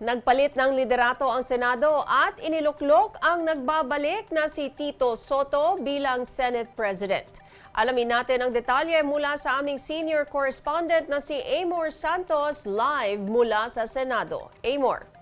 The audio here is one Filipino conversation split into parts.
Nagpalit ng liderato ang Senado at iniluklok ang nagbabalik na si Tito Soto bilang Senate President. Alamin natin ang detalye mula sa aming senior correspondent na si Amor Santos live mula sa Senado. Amor.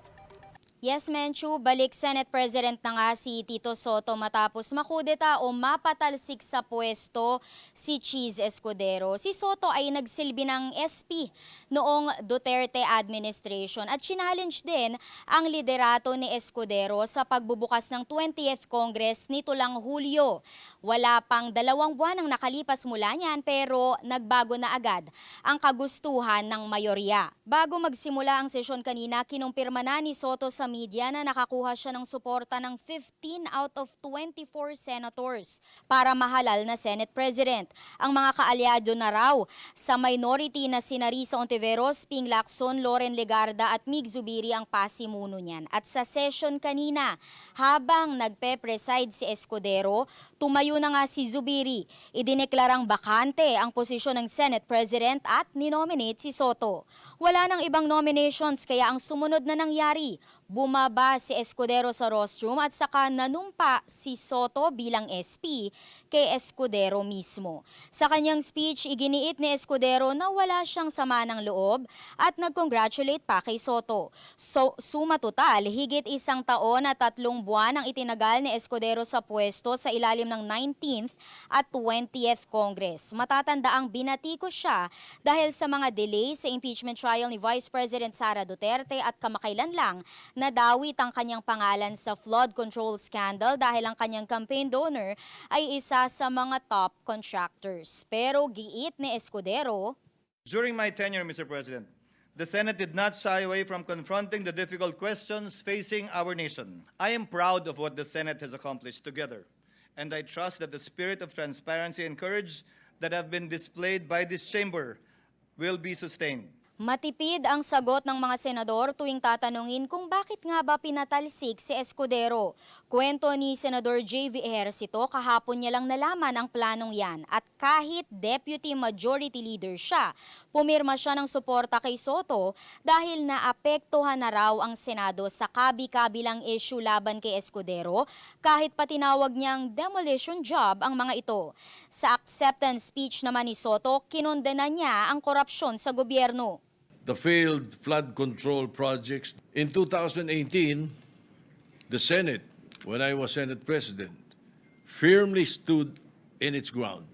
Yes, Menchu, balik Senate President na nga si Tito Soto matapos makudeta o mapatalsik sa pwesto si Cheese Escudero. Si Soto ay nagsilbi ng SP noong Duterte administration at challenge din ang liderato ni Escudero sa pagbubukas ng 20th Congress nito lang Hulyo. Wala pang dalawang buwan ang nakalipas mula niyan pero nagbago na agad ang kagustuhan ng mayorya. Bago magsimula ang sesyon kanina, kinumpirma na ni Soto sa media na nakakuha siya ng suporta ng 15 out of 24 senators para mahalal na Senate President. Ang mga kaalyado na raw sa minority na sina Risa Ontiveros, Ping Lacson, Loren Legarda at Mig Zubiri ang pasimuno niyan. At sa session kanina, habang nagpe-preside si Escudero, tumayo na nga si Zubiri. Idineklarang bakante ang posisyon ng Senate President at ninominate si Soto. Wala nang ibang nominations kaya ang sumunod na nangyari, bumaba si Escudero sa rostrum at saka nanumpa si Soto bilang SP kay Escudero mismo. Sa kanyang speech, iginiit ni Escudero na wala siyang sama ng loob at nag-congratulate pa kay Soto. So, suma total, higit isang taon at tatlong buwan ang itinagal ni Escudero sa pwesto sa ilalim ng 19th at 20th Congress. Matatanda ang binatiko siya dahil sa mga delay sa impeachment trial ni Vice President Sara Duterte at kamakailan lang nadawit ang kanyang pangalan sa flood control scandal dahil ang kanyang campaign donor ay isa sa mga top contractors. Pero giit ni Escudero, During my tenure, Mr. President, the Senate did not shy away from confronting the difficult questions facing our nation. I am proud of what the Senate has accomplished together, and I trust that the spirit of transparency and courage that have been displayed by this chamber will be sustained. Matipid ang sagot ng mga senador tuwing tatanungin kung bakit nga ba pinatalsik si Escudero. Kwento ni Senador J.V. Ejercito, kahapon niya lang nalaman ang planong yan at kahit Deputy Majority Leader siya, pumirma siya ng suporta kay Soto dahil naapektuhan na raw ang Senado sa kabi-kabilang issue laban kay Escudero kahit pa tinawag niyang demolition job ang mga ito. Sa acceptance speech naman ni Soto, kinondena niya ang korupsyon sa gobyerno. The failed flood control projects. In 2018, the Senate, when I was Senate President, firmly stood in its ground,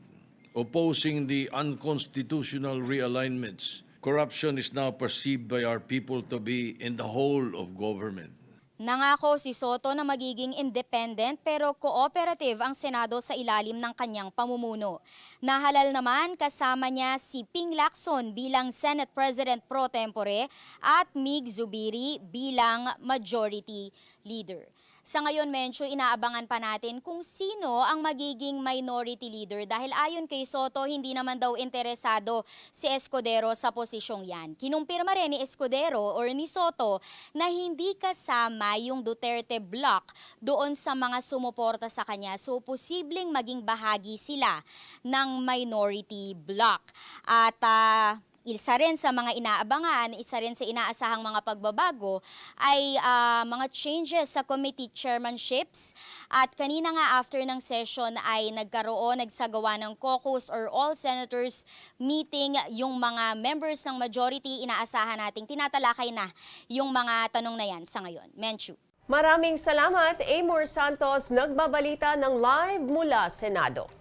opposing the unconstitutional realignments. Corruption is now perceived by our people to be in the whole of government. Nangako si Soto na magiging independent pero cooperative ang Senado sa ilalim ng kanyang pamumuno. Nahalal naman kasama niya si Ping Lacson bilang Senate President pro tempore at Mig Zubiri bilang Majority Leader. Sa ngayon, Mencho, inaabangan pa natin kung sino ang magiging minority leader dahil ayon kay Soto, hindi naman daw interesado si Escudero sa posisyong yan. Kinumpirma rin ni Escudero or ni Soto na hindi kasama yung Duterte block doon sa mga sumuporta sa kanya. So, posibleng maging bahagi sila ng minority block. At ah, isa rin sa mga inaabangan, isa rin sa inaasahang mga pagbabago ay ah, mga changes sa committee chairmanships. At kanina nga after ng session ay nagkaroon, nagsagawa ng caucus or all senators meeting yung mga members ng majority. Inaasahan nating tinatalakay na yung mga tanong na yan sa ngayon. Menchu. Maraming salamat, Amor Santos, nagbabalita ng live mula Senado.